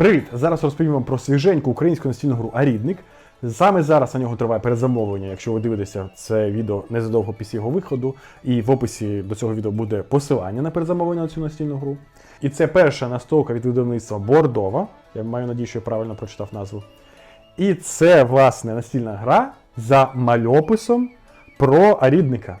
Привіт! Зараз розповім вам про свіженьку українську настільну гру Арідник. Саме зараз на нього триває передзамовлення. Якщо ви дивитеся це відео незадовго після його виходу, і в описі до цього відео буде посилання на передзамовлення на цю настільну гру. І це перша настолка від видавництва Бордова. Я маю надію, що я правильно прочитав назву. І це, власне, настільна гра за мальописом про Арідника.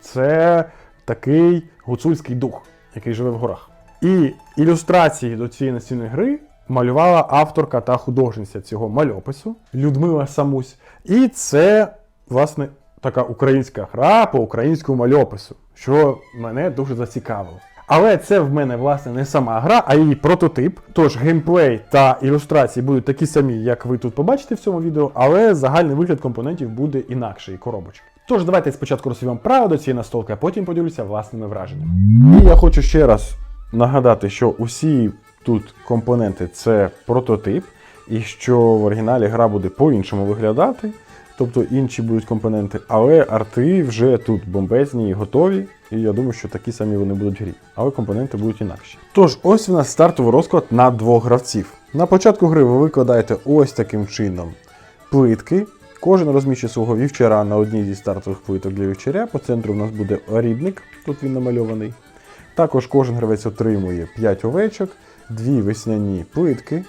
Це такий гуцульський дух, який живе в горах. І ілюстрації до цієї настільної гри малювала авторка та художниця цього мальопису Людмила Самусь. І це, власне, така українська гра по українському мальопису, що мене дуже зацікавило. Але це в мене, власне, не сама гра, а її прототип. Тож геймплей та ілюстрації будуть такі самі, як ви тут побачите в цьому відео, але загальний вигляд компонентів буде інакший і коробочки. Тож давайте спочатку розповім до цієї настолки, а потім поділюся власними враженнями. І я хочу ще раз нагадати, що усі тут компоненти це прототип, і що в оригіналі гра буде по-іншому виглядати, тобто інші будуть компоненти, але арти вже тут бомбезні і готові. І я думаю, що такі самі вони будуть в грі, але компоненти будуть інакші. Тож, ось у нас стартовий розклад на двох гравців. На початку гри ви викладаєте ось таким чином плитки. Кожен розміщує свого вівчара на одній зі стартових плиток для вівчаря. По центру у нас буде рібник, тут він намальований. Також кожен гравець отримує 5 овечок, 2 весняні плитки,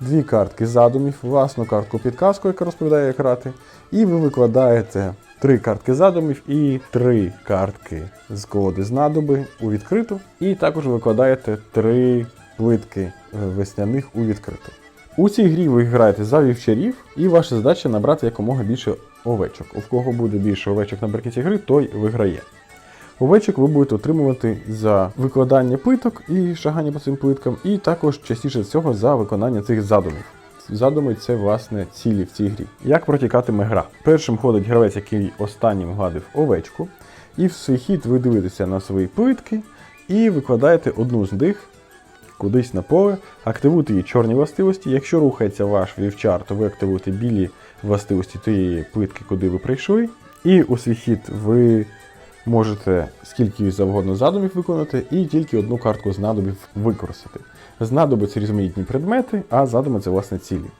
2 картки задумів, власну картку підказку, яка розповідає, як грати. І ви викладаєте 3 картки задумів і 3 картки з колоди знадоби у відкриту. І також викладаєте 3 плитки е, весняних у відкриту. У цій грі ви граєте за вівчарів, і ваша задача набрати якомога більше овечок. У кого буде більше овечок наприкінці гри, той виграє. Овечок ви будете отримувати за викладання плиток і шагання по цим плиткам, і також частіше всього за виконання цих задумів. Задуми це власне цілі в цій грі. Як протікатиме гра? Першим ходить гравець, який останнім гладив овечку, і в свій хід ви дивитеся на свої плитки і викладаєте одну з них кудись на поле, активуйте її чорні властивості. Якщо рухається ваш вівчар, то ви активуєте білі властивості тієї плитки, куди ви прийшли. І у свій хід ви можете скільки завгодно задумів виконати, і тільки одну картку знадобів використати. Знадоби це різноманітні предмети, а задуми це власне цілі.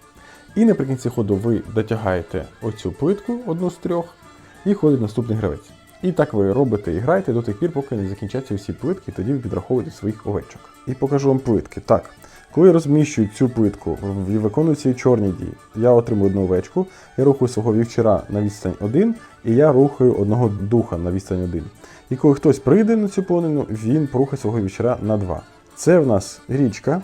І наприкінці ходу ви дотягаєте оцю плитку, одну з трьох, і ходить наступний гравець. І так ви робите і граєте до тих пір, поки не закінчаться всі плитки, тоді ви підраховуєте своїх овечок. І покажу вам плитки. Так, коли я розміщую цю плитку і виконую ці чорні дії, я отримую одну овечку, я рухаю свого вівчара на відстань 1, і я рухаю одного духа на відстань 1. І коли хтось прийде на цю планину, він порухає свого вівчара на 2. Це в нас річка.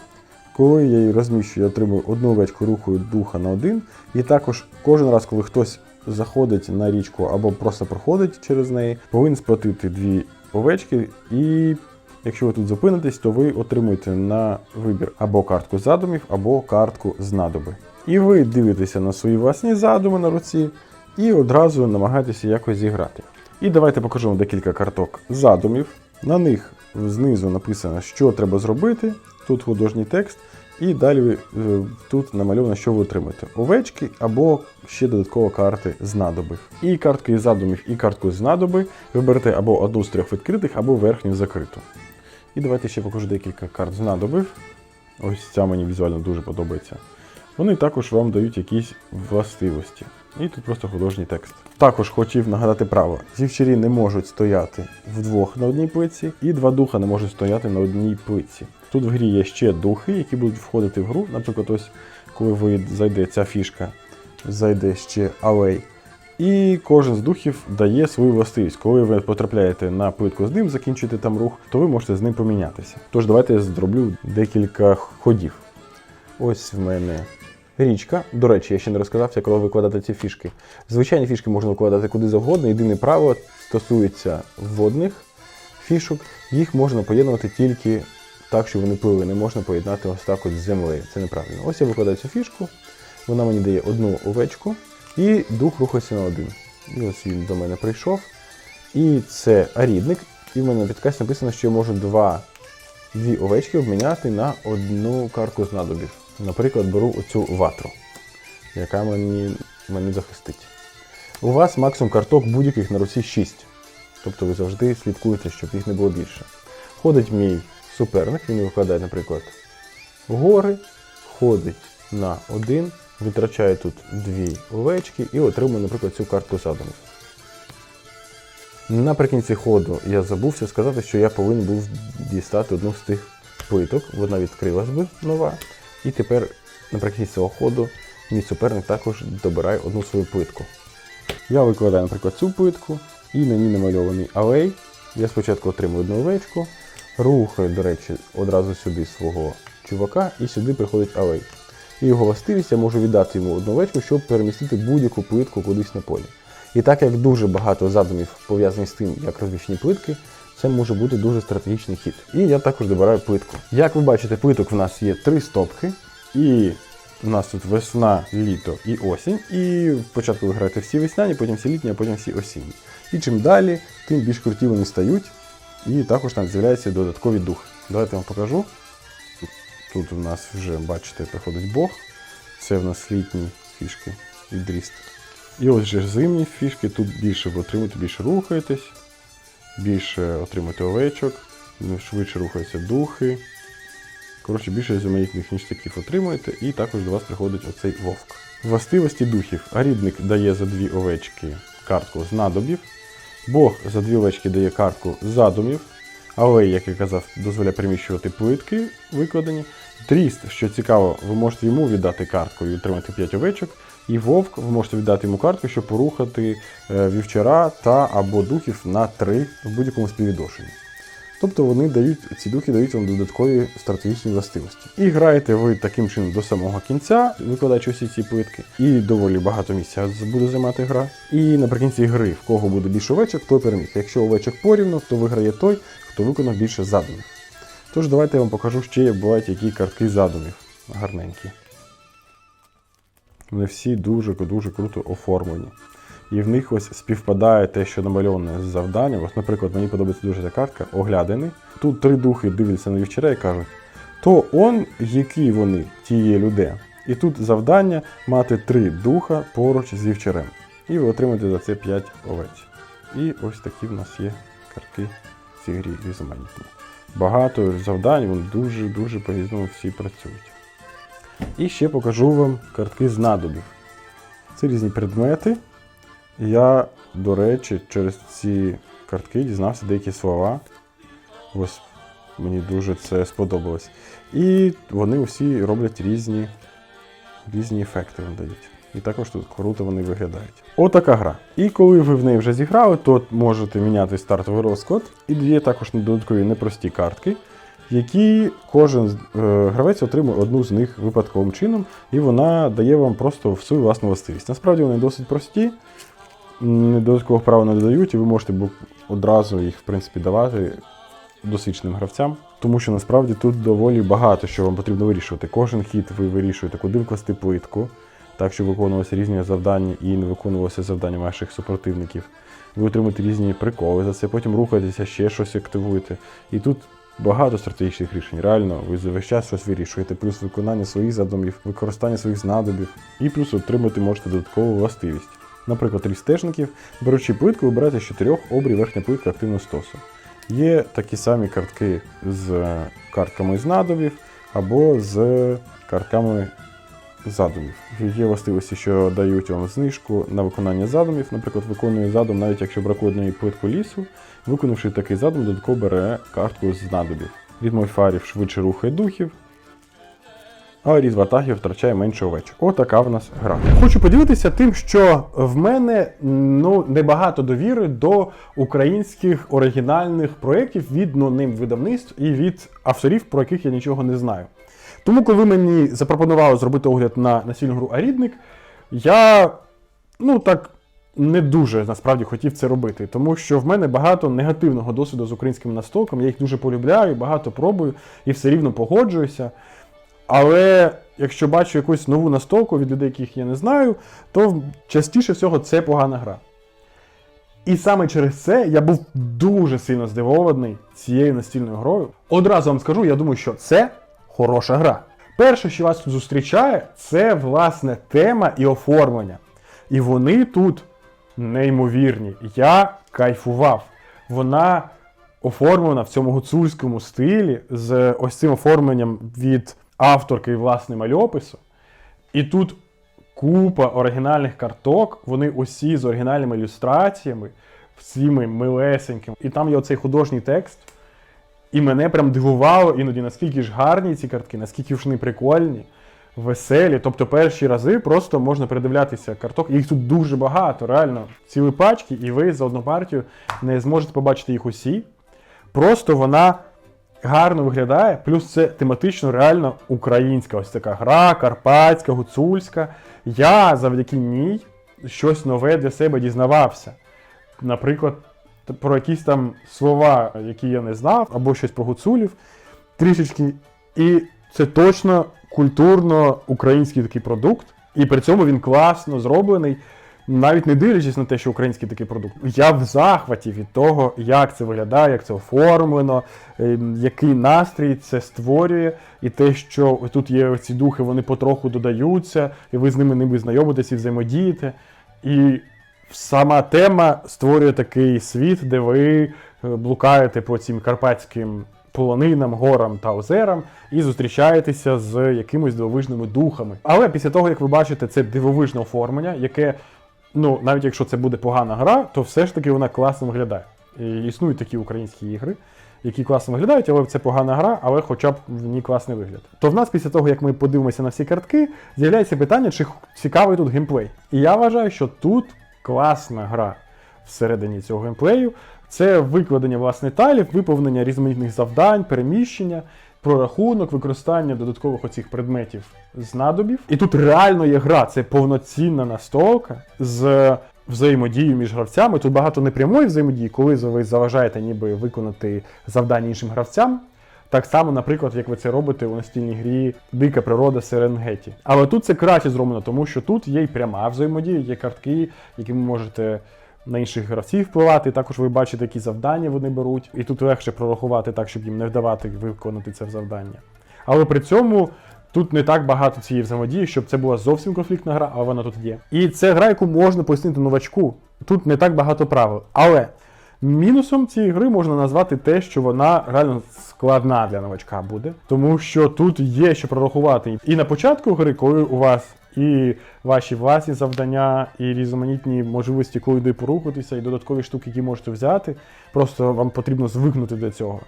Коли я її розміщую, я отримую одну овечку, рухаю духа на 1. І також кожен раз, коли хтось заходить на річку або просто проходить через неї, повинен сплатити дві овечки. І якщо ви тут зупинитесь, то ви отримуєте на вибір або картку задумів, або картку знадоби. І ви дивитеся на свої власні задуми на руці і одразу намагаєтеся якось зіграти. І давайте покажу вам декілька карток задумів. На них знизу написано, що треба зробити. Тут художній текст. І далі е, тут намальовано, що ви отримаєте: овечки або ще додатково карти знадоби. І картки задумів, і картку знадоби ви берете або одну з трьох відкритих, або верхню закриту. І давайте ще покажу декілька карт знадобив. Ось ця мені візуально дуже подобається. Вони також вам дають якісь властивості. І тут просто художній текст. Також хотів нагадати право: зівчарі не можуть стояти вдвох на одній плитці, і два духа не можуть стояти на одній плитці. Тут в грі є ще духи, які будуть входити в гру. Наприклад, ось коли ви зайде ця фішка, зайде ще алей. І кожен з духів дає свою властивість. Коли ви потрапляєте на плитку з ним, закінчуєте там рух, то ви можете з ним помінятися. Тож давайте я зроблю декілька ходів. Ось в мене річка. До речі, я ще не розказав, як викладати ці фішки. Звичайні фішки можна викладати куди завгодно. Єдине правило стосується водних фішок. Їх можна поєднувати тільки так, що вони пливли. Не можна поєднати ось так от з землею. Це неправильно. Ось я викладаю цю фішку. Вона мені дає одну овечку, і дух рухається на один. І ось він до мене прийшов. І це арідник. І в мене на підкасті написано, що я можу два, дві овечки обміняти на одну картку знадобів. Наприклад, беру оцю ватру, яка мені, мене захистить. У вас максимум карток будь-яких на руці 6. Тобто ви завжди слідкуєте, щоб їх не було більше. Ходить мій суперник, він викладає, наприклад, гори, ходить на один, витрачає тут дві овечки і отримує, наприклад, цю картку задумів. Наприкінці ходу я забувся сказати, що я повинен був дістати одну з тих плиток. Вона відкрилась би нова. І тепер наприкінці цього ходу мій суперник також добирає одну свою плитку. Я викладаю, наприклад, цю плитку і на ній намальований алей. Я спочатку отримую одну овечку, рухаю, до речі, одразу сюди свого чувака, і сюди приходить алей. І його властивість я можу віддати йому одну овечку, щоб перемістити будь-яку плитку кудись на полі. І так як дуже багато задумів пов'язані з тим, як розміщені плитки, це може бути дуже стратегічний хід. І я також добираю плитку. Як ви бачите, плиток в нас є три стопки, і у нас тут весна, літо і осінь. І спочатку ви граєте всі весняні, потім всі літні, а потім всі осінні. І чим далі, тим більш круті вони стають. І також там з'являються додаткові духи. Давайте я вам покажу. Тут у нас вже, бачите, приходить Бог. Це в нас літні фішки від Дріст. І ось же зимні фішки, тут більше ви отримуєте, більше рухаєтесь, більше отримуєте овечок, ну, швидше рухаються духи. Коротше, більше різноманітних ніштяків отримуєте, і також до вас приходить оцей вовк. Властивості духів. Арідник дає за дві овечки картку знадобів. Бог за дві овечки дає картку задумів. Але, як я казав, дозволяє приміщувати плитки викладені. Тріст, що цікаво, ви можете йому віддати картку і отримати 5 овечок. І вовк, ви можете віддати йому картку, щоб порухати е, вівчара та або духів на 3 в будь-якому співвідношенні. Тобто вони дають, ці духи дають вам додаткові стратегічні властивості. І граєте ви таким чином до самого кінця, викладаючи всі ці плитки, і доволі багато місця буде займати гра. І наприкінці гри, в кого буде більше овечок, той переміг. Якщо овечок порівну, то виграє той, хто виконав більше задумів. Тож давайте я вам покажу ще, бувають які картки задумів гарненькі. Вони всі дуже-дуже круто оформлені. І в них ось співпадає те, що намальоване з завданням. Ось, наприклад, мені подобається дуже ця картка оглядини. Тут три духи дивляться на вівчаря і кажуть, то он, які вони, ті є люди. І тут завдання мати три духа поруч з вівчарем. І ви отримаєте за це 5 овець. І ось такі в нас є картки в цій грі різноманітні. Багато завдань, вони дуже-дуже по-різному всі працюють. І ще покажу вам картки знадобів. Це різні предмети. Я, до речі, через ці картки дізнався деякі слова. Ось мені дуже це сподобалось. І вони усі роблять різні, різні ефекти дають. І також тут круто вони виглядають. Отака гра. І коли ви в неї вже зіграли, то можете міняти стартовий розклад. І є також додаткові непрості картки, які кожен е, гравець отримує одну з них випадковим чином, і вона дає вам просто в свою власну властивість. Насправді вони досить прості, додаткових прав не додають, і ви можете одразу їх в принципі давати досвідченим гравцям. Тому що насправді тут доволі багато що вам потрібно вирішувати. Кожен хід ви вирішуєте, куди вкласти плитку, так щоб виконувалися різні завдання і не виконувалося завдання ваших супротивників. Ви отримуєте різні приколи за це, потім рухаєтеся, ще щось активуєте. І тут багато стратегічних рішень. Реально, ви за весь час щось вирішуєте, плюс виконання своїх задумів, використання своїх знадобів, і плюс отримати можете додаткову властивість. Наприклад, рістежників, беручи плитку, вибирайте з чотирьох обрій верхня плитка активного стосу. Є такі самі картки з картками з знадобів або з картками задумів. Є властивості, що дають вам знижку на виконання задумів. Наприклад, виконує задум, навіть якщо бракує однієї плитку лісу, виконавши такий задум, додатково бере картку з знадобів. Від мольфарів швидше рухає духів, а різ ватагів втрачає менше овечок. Отака в нас гра. Хочу поділитися тим, що в мене ну небагато довіри до українських оригінальних проєктів від ноним видавництв і від авторів, про яких я нічого не знаю. Тому, коли мені запропонували зробити огляд на настільну гру Арідник, я ну так не дуже насправді хотів це робити, тому що в мене багато негативного досвіду з українським настолком. Я їх дуже полюбляю, багато пробую і все рівно погоджуюся. Але якщо бачу якусь нову настолку від людей, яких я не знаю, то частіше всього це погана гра. І саме через це я був дуже сильно здивований цією настільною грою. Одразу вам скажу, я думаю, що це хороша гра. Перше, що вас тут зустрічає, це власне тема і оформлення. І вони тут неймовірні. Я кайфував. Вона оформлена в цьому гуцульському стилі з ось цим оформленням від авторки і власне мальопису. І тут купа оригінальних карток, вони усі з оригінальними ілюстраціями, всіми милесенькими. І там є оцей художній текст. І мене прям дивувало іноді, наскільки ж гарні ці картки, наскільки ж вони прикольні, веселі. Тобто перші рази просто можна передивлятися карток. Їх тут дуже багато, реально, цілі пачки, і ви за одну партію не зможете побачити їх усі. Просто вона гарно виглядає, плюс це тематично реально українська ось така гра, карпатська, гуцульська. Я завдяки ній щось нове для себе дізнавався. Наприклад, про якісь там слова, які я не знав, або щось про гуцулів трішечки. І це точно культурно український такий продукт. І при цьому він класно зроблений, навіть не дивлячись на те, що український такий продукт. Я в захваті від того, як це виглядає, як це оформлено, е, який настрій це створює, і те, що тут є ці духи, вони потроху додаються, і ви з ними ними знайомитесь і взаємодієте. І сама тема створює такий світ, де ви е, блукаєте по цим карпатським полонинам, горам та озерам і зустрічаєтеся з якимись дивовижними духами. Але після того, як ви бачите це дивовижне оформлення, яке, ну, навіть якщо це буде погана гра, то все ж таки вона класно виглядає. І існують такі українські ігри, які класно виглядають, але це погана гра, але хоча б в ній класний вигляд. То в нас після того, як ми подивимося на всі картки, з'являється питання, чи цікавий тут геймплей. І я вважаю, що тут класна гра всередині цього геймплею. Це викладення власне тайлів, виповнення різноманітних завдань, переміщення, прорахунок, використання додаткових оцих предметів знадобів. І тут реально є гра, це повноцінна настолка з взаємодією між гравцями. Тут багато непрямої взаємодії, коли ви заважаєте ніби виконати завдання іншим гравцям. Так само, наприклад, як ви це робите у настільній грі Дика природа Серенгеті. Але тут це краще зроблено, тому що тут є й пряма взаємодія, є картки, які ви можете на інших гравців впливати. Також ви бачите, які завдання вони беруть, і тут легше прорахувати так, щоб їм не вдавати виконати це завдання. Але при цьому тут не так багато цієї взаємодії, щоб це була зовсім конфліктна гра, але вона тут є. І це гра, яку можна пояснити новачку. Тут не так багато правил. Але мінусом цієї гри можна назвати те, що вона реально складна для новачка буде, тому що тут є що прорахувати. І на початку гри, коли у вас і ваші власні завдання, і різноманітні можливості, йде порухатися, і додаткові штуки, які можете взяти, просто вам потрібно звикнути до цього.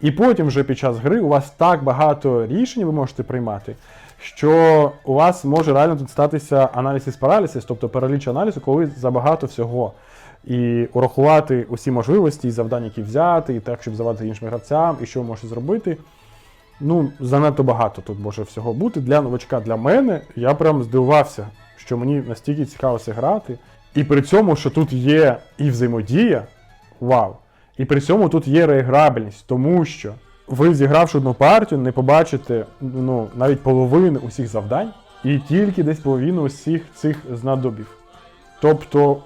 І потім вже під час гри у вас так багато рішень ви можете приймати, що у вас може реально тут статися аналізис паралізис, тобто параліч аналізу, коли забагато всього. І урахувати усі можливості і завдання, які взяти, і так, щоб завадити іншим гравцям, і що ви можете зробити. Ну, занадто багато тут може всього бути. Для новачка, для мене, я прям здивувався, що мені настільки цікаво грати. І при цьому, що тут є і взаємодія, вау. І при цьому тут є реіграбельність, тому що ви, зігравши одну партію, не побачите ну, навіть половини усіх завдань, і тільки десь половину усіх цих знадобів. Тобто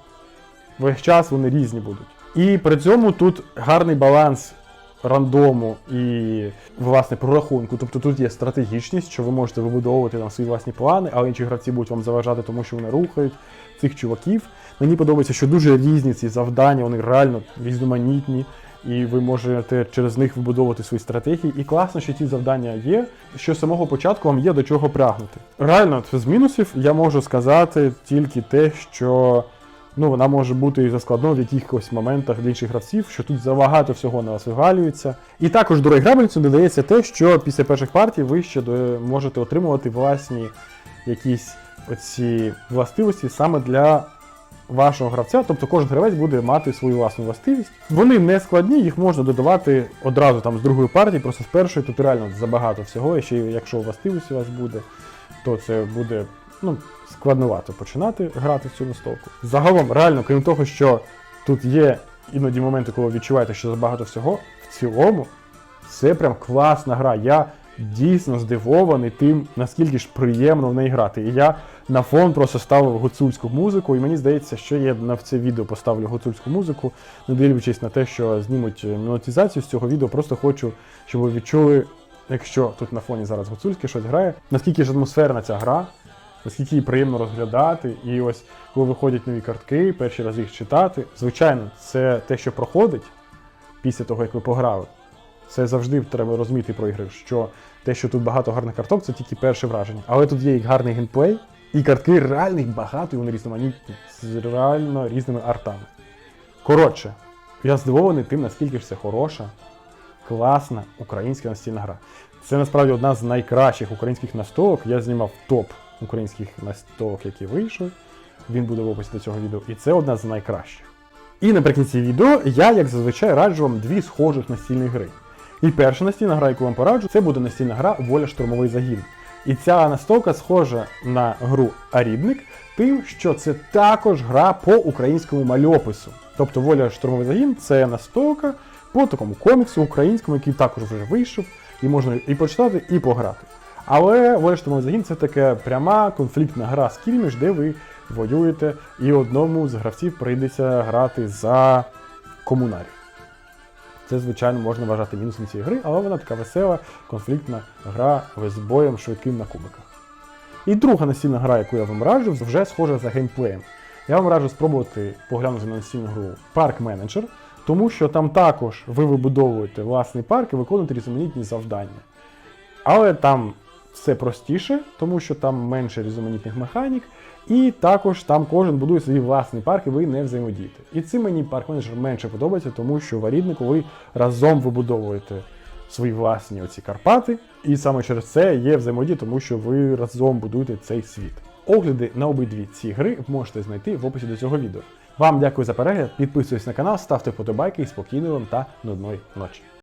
весь час вони різні будуть. І при цьому тут гарний баланс рандому і власне прорахунку. Тобто тут є стратегічність, що ви можете вибудовувати там свої власні плани, але інші гравці будуть вам заважати, тому що вони рухають цих чуваків. Мені подобається, що дуже різні ці завдання, вони реально різноманітні, і ви можете через них вибудовувати свої стратегії. І класно, що ці завдання є, що з самого початку вам є до чого прагнути. Реально, з мінусів я можу сказати тільки те, що ну, вона може бути і заскладною в якихось моментах для інших гравців, що тут забагато всього на вас вигалюється. І також до реіграбельності додається те, що після перших партій ви ще можете отримувати власні якісь оці властивості саме для вашого гравця. Тобто кожен гравець буде мати свою власну властивість. Вони не складні, їх можна додавати одразу там з другої партії, просто з першої, тут реально забагато всього. І ще якщо властивість у вас буде, то це буде ну, складновато починати грати в цю настолку. Загалом, реально, крім того, що тут є іноді моменти, коли ви відчуваєте, що забагато всього, в цілому це прям класна гра. Я дійсно здивований тим, наскільки ж приємно в неї грати. І я на фон просто ставив гуцульську музику, і мені здається, що я на це відео поставлю гуцульську музику, не дивлячись на те, що знімуть монетизацію з цього відео, просто хочу, щоб ви відчули, якщо тут на фоні зараз гуцульське щось грає, наскільки ж атмосферна ця гра, наскільки її приємно розглядати. І ось коли виходять нові картки, перший раз їх читати. Звичайно, це те, що проходить після того, як ви пограли. Це завжди треба розуміти про ігри, що те, що тут багато гарних карток, це тільки перше враження. Але тут є і гарний геймплей, і картки реально багато, і вони різноманітні, з реально різними артами. Коротше, я здивований тим, наскільки ж це хороша, класна українська настільна гра. Це насправді одна з найкращих українських настолок. Я знімав топ українських настолок, які вийшли. Він буде в описі до цього відео, і це одна з найкращих. І наприкінці відео я, як зазвичай, раджу вам дві схожих настільні гри. І перша настільна гра, яку вам пораджу, це буде настільна гра Воля Штурмовий загін. І ця настолка схожа на гру Арідник, тим, що це також гра по українському мальопису. Тобто Воля Штурмовий загін це настолка по такому коміксу українському, який також вже вийшов, і можна і почитати, і пограти. Але Воля Штурмовий загін це така пряма конфліктна гра з кільміш, де ви воюєте, і одному з гравців прийдеться грати за комунарів. Це, звичайно, можна вважати мінусом цієї гри, але вона така весела, конфліктна гра з боєм швидким на кубиках. І друга настільна гра, яку я вам раджу, вже схожа за геймплеєм. Я вам раджу спробувати поглянути на настільну гру Парк Менеджер, тому що там також ви вибудовуєте власний парк і виконуєте різноманітні завдання. Але там все простіше, тому що там менше різноманітних механік, і також там кожен будує свій власний парк, і ви не взаємодієте. І цим мені парк менеджер менше подобається, тому що в Аріднику ви разом вибудовуєте свої власні оці Карпати, і саме через це є взаємодія, тому що ви разом будуєте цей світ. Огляди на обидві ці гри можете знайти в описі до цього відео. Вам дякую за перегляд, підписуйтесь на канал, ставте вподобайки і спокійної вам та нудної ночі.